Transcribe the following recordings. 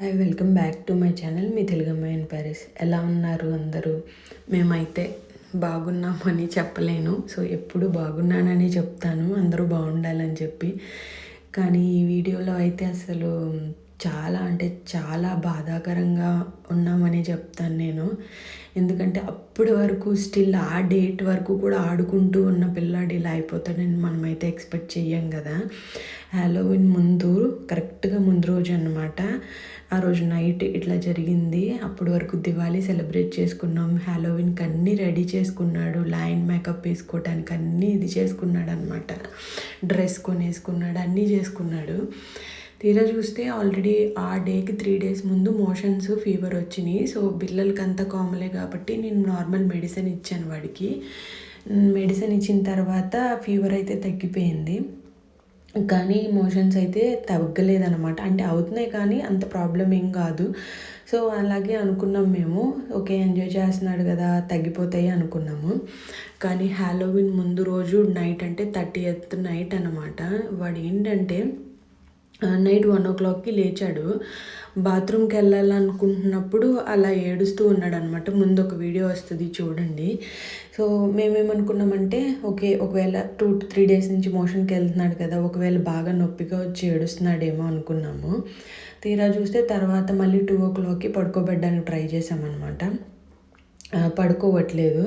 Hi welcome back to my channel మీ తెలుగు అమ్మాయి in Paris ఎలా ఉన్నారు అందరూ? మేమైతే బాగున్నామని చెప్పలేను. సో ఎప్పుడు బాగున్నానని చెప్తాను. అందరూ బాగుండాలని చెప్పి. కానీ ఈ వీడియోలో అయితే అసలు చాలా అంటే చాలా బాధాకరంగా ఉన్నామని చెప్తాను నేను. ఎందుకంటే అప్పటి వరకు స్టిల్ ఆ డేట్ వరకు కూడా ఆడుకుంటూ ఉన్న పిల్లాడు ఇలా అయిపోతాడని మనమైతే ఎక్స్పెక్ట్ చెయ్యం కదా. హ్యాలోవిన్ ముందు కరెక్ట్గా ముందు రోజు అనమాట ఆ రోజు నైట్ ఇట్లా జరిగింది. అప్పటి వరకు దివాళీ సెలబ్రేట్ చేసుకున్నాం. హ్యాలోవిన్కి అన్నీ రెడీ చేసుకున్నాడు. లైన్ మేకప్ వేసుకోవటానికి అన్నీ ఇది చేసుకున్నాడు అనమాట డ్రెస్ కొనేసుకున్నాడు. అన్నీ చేసుకున్నాడు. తీరా చూస్తే ఆల్రెడీ ఆ డేకి త్రీ డేస్ ముందు మోషన్స్ ఫీవర్ వచ్చినాయి. సో పిల్లలకి అంత కామలే కాబట్టి నేను నార్మల్ మెడిసిన్ ఇచ్చాను వాడికి. మెడిసిన్ ఇచ్చిన తర్వాత ఫీవర్ అయితే తగ్గిపోయింది. కానీ మోషన్స్ అయితే తగ్గలేదనమాట అంటే అవుతున్నాయి కానీ అంత ప్రాబ్లం ఏం కాదు. సో అలాగే అనుకున్నాం మేము. ఓకే ఎంజాయ్ చేస్తున్నాడు కదా తగ్గిపోతాయి అనుకున్నాము. కానీ హ్యాలోవిన్ ముందు రోజు నైట్ అంటే థర్టీ ఎత్ నైట్ అనమాట వాడు ఏంటంటే నైట్ వన్ ఓ క్లాక్కి లేచాడు. బాత్రూమ్కి వెళ్ళాలనుకుంటున్నప్పుడు అలా ఏడుస్తూ ఉన్నాడు అనమాట ముందు ఒక వీడియో వస్తుంది చూడండి. సో మేమేమనుకున్నామంటే ఓకే ఒకవేళ టూ త్రీ డేస్ నుంచి మోషన్కి వెళ్తున్నాడు కదా ఒకవేళ బాగా నొప్పిగా వచ్చి ఏడుస్తున్నాడేమో అనుకున్నాము. తీరా చూస్తే తర్వాత మళ్ళీ టూ ఓ క్లాక్కి పడుకోబెట్టడానికి ట్రై చేసామన్నమాట పడుకోవట్లేదు.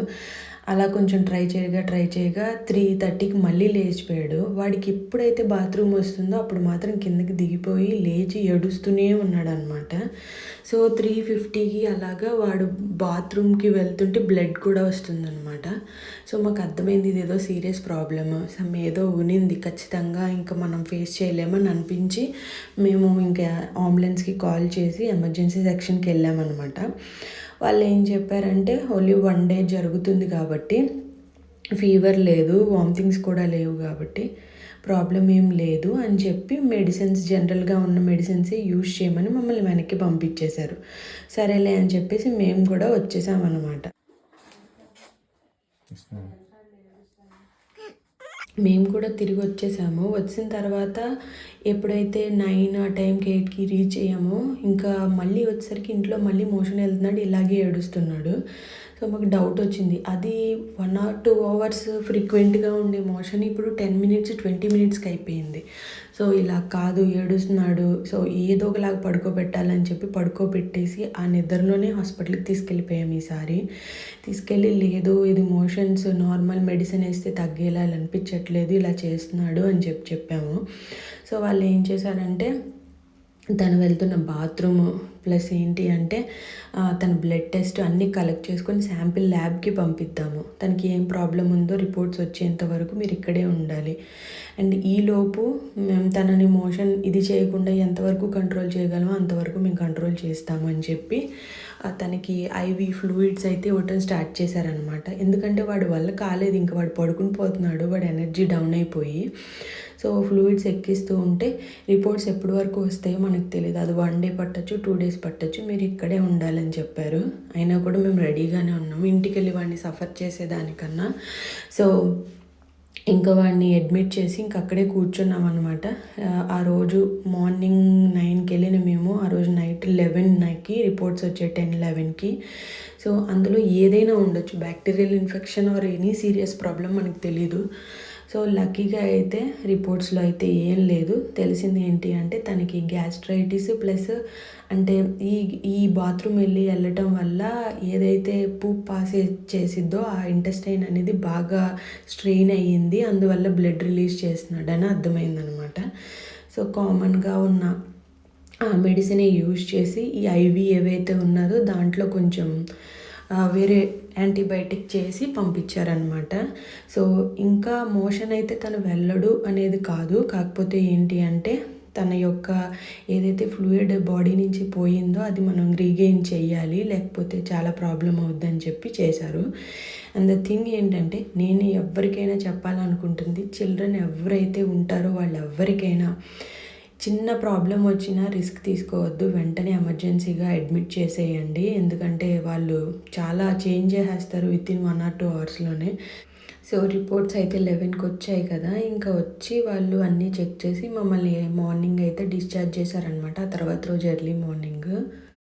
అలా కొంచెం ట్రై చేయగా ట్రై చేయగా త్రీ థర్టీకి మళ్ళీ లేచిపోయాడు. వాడికి ఎప్పుడైతే బాత్రూమ్ వస్తుందో అప్పుడు మాత్రం కిందకి దిగిపోయి లేచి ఏడుస్తూనే ఉన్నాడు అనమాట సో త్రీ ఫిఫ్టీకి అలాగా వాడు బాత్రూమ్కి వెళ్తుంటే బ్లడ్ కూడా వస్తుందన్నమాట. సో మాకు అర్థమైంది ఇది ఏదో సీరియస్ ప్రాబ్లమ్ సమ్ ఏదో ఉనింది. ఖచ్చితంగా ఇంకా మనం ఫేస్ చేయలేమని అనిపించి మేము ఇంకా అంబులెన్స్కి కాల్ చేసి ఎమర్జెన్సీ సెక్షన్కి వెళ్ళామన్నమాట. వాళ్ళు ఏం చెప్పారంటే ఓన్లీ వన్ డే జరుగుతుంది కాబట్టి ఫీవర్ లేదు వామిటింగ్స్ కూడా లేవు కాబట్టి ప్రాబ్లం ఏం లేదు అని చెప్పి మెడిసిన్స్ జనరల్గా ఉన్న మెడిసిన్సే యూజ్ చేయమని మమ్మల్ని వెనక్కి పంపించేశారు. సరేలే అని చెప్పేసి మేము కూడా వచ్చేసామన్నమాట. మేము కూడా తిరిగి వచ్చేసాము. వచ్చిన తర్వాత ఎప్పుడైతే నైన్ ఆ టైంకి ఎయిట్కి రీచ్ అయ్యామో ఇంకా మళ్ళీ వచ్చేసరికి ఇంట్లో మళ్ళీ మోషన్ వెళ్తున్నాడు ఇలాగే ఏడుస్తున్నాడు. సో మాకు డౌట్ వచ్చింది. అది వన్ ఆర్ టూ అవర్స్ ఫ్రీక్వెంట్గా ఉండే మోషన్ ఇప్పుడు టెన్ మినిట్స్ ట్వంటీ మినిట్స్కి అయిపోయింది. సో ఇలా కాదు ఏడుస్తున్నాడు. సో ఏదో ఒకలాగా పడుకోబెట్టాలని చెప్పి పడుకోబెట్టేసి ఆ నిద్రలోనే హాస్పిటల్కి తీసుకెళ్ళిపోయాం ఈసారి. తీసుకెళ్ళి లేదు ఇది మోషన్స్ నార్మల్ మెడిసిన్ వేస్తే తగ్గేలా అనిపించట్లేదు. ఇలా చేస్తున్నాడు అని చెప్పి చెప్పాము. సో వాళ్ళు ఏం చేశారంటే తను వెళ్తున్న బాత్రూమ్ ప్లస్ ఏంటి అంటే తన బ్లడ్ టెస్ట్ అన్నీ కలెక్ట్ చేసుకొని శాంపిల్ ల్యాబ్కి పంపిద్దాము. తనకి ఏం ప్రాబ్లం ఉందో రిపోర్ట్స్ వచ్చేంత వరకు మీరు ఇక్కడే ఉండాలి. అండ్ ఈలోపు మేము తనని మోషన్ ఇది చేయకుండా ఎంతవరకు కంట్రోల్ చేయగలమో అంతవరకు మేము కంట్రోల్ చేస్తాము అని చెప్పి తనకి ఐవి ఫ్లూయిడ్స్ అయితే ఇవ్వటం స్టార్ట్ చేశారనమాట ఎందుకంటే వాడి వల్ల కాలేదు ఇంకా వాడు పడుకుని పోతున్నాడు వాడి ఎనర్జీ డౌన్ అయిపోయి. సో ఫ్లూయిడ్స్ ఎక్కిస్తూ ఉంటే రిపోర్ట్స్ ఎప్పటి వరకు వస్తాయో మనకు తెలియదు అది వన్ డే పట్టచ్చు టూ డేస్ పట్టచ్చు. మీరు ఇక్కడే ఉండాలని చెప్పారు. అయినా కూడా మేము రెడీగానే ఉన్నాము ఇంటికి వెళ్ళి వాడిని సఫర్ చేసేదానికన్నా. సో ఇంకా వాడిని అడ్మిట్ చేసి ఇంక అక్కడే కూర్చున్నాం అనమాట ఆ రోజు మార్నింగ్ నైన్కి వెళ్ళిన మేము. ఆ రోజు నైట్ లెవెన్ నైన్కి రిపోర్ట్స్ వచ్చాయి టెన్ లెవెన్కి. సో అందులో ఏదైనా ఉండొచ్చు. Bacterial infection or any serious problem మనకు తెలీదు. సో లక్కీగా అయితే రిపోర్ట్స్లో అయితే ఏం లేదు. తెలిసింది ఏంటి అంటే తనకి గ్యాస్ట్రైటిస్ ప్లస్ అంటే ఈ ఈ బాత్రూమ్ వెళ్ళి వెళ్ళటం వల్ల ఏదైతే పూప్ పాస్ చేసిద్దో ఆ ఇంటెస్టైన్ అనేది బాగా స్ట్రెయిన్ అయ్యింది. అందువల్ల బ్లడ్ రిలీజ్ చేస్తున్నాడని అర్థమైందనమాట. సో కామన్గా ఉన్న ఆ మెడిసిన్ యూజ్ చేసి ఈ ఐవి ఏవైతే ఉన్నదో దాంట్లో కొంచెం వేరే యాంటీబయాటిక్ చేసి పంపించారనమాట సో ఇంకా మోషన్ అయితే తను వెళ్ళడు అనేది కాదు. కాకపోతే ఏంటి అంటే తన యొక్క ఏదైతే ఫ్లూయిడ్ బాడీ నుంచి పోయిందో అది మనం రీగెయిన్ చేయాలి లేకపోతే చాలా ప్రాబ్లం అవుద్దని చెప్పి చేశారు. అండ్ ద థింగ్ ఏంటంటే నేను ఎవరికైనా చెప్పాలనుకుంటుంది చిల్డ్రన్ ఎవరైతే ఉంటారో వాళ్ళు ఎవరికైనా చిన్న ప్రాబ్లం వచ్చినా రిస్క్ తీసుకోవద్దు. వెంటనే ఎమర్జెన్సీగా అడ్మిట్ చేసేయండి. ఎందుకంటే వాళ్ళు చాలా చేంజ్ చేసేస్తారు with in one or two అవర్స్లోనే so reports అయితే లెవెన్కి వచ్చాయి కదా. ఇంకా వచ్చి వాళ్ళు అన్నీ చెక్ చేసి మమ్మల్ని మార్నింగ్ అయితే డిశ్చార్జ్ చేశారనమాట ఆ తర్వాత రోజు ఎర్లీ మార్నింగ్.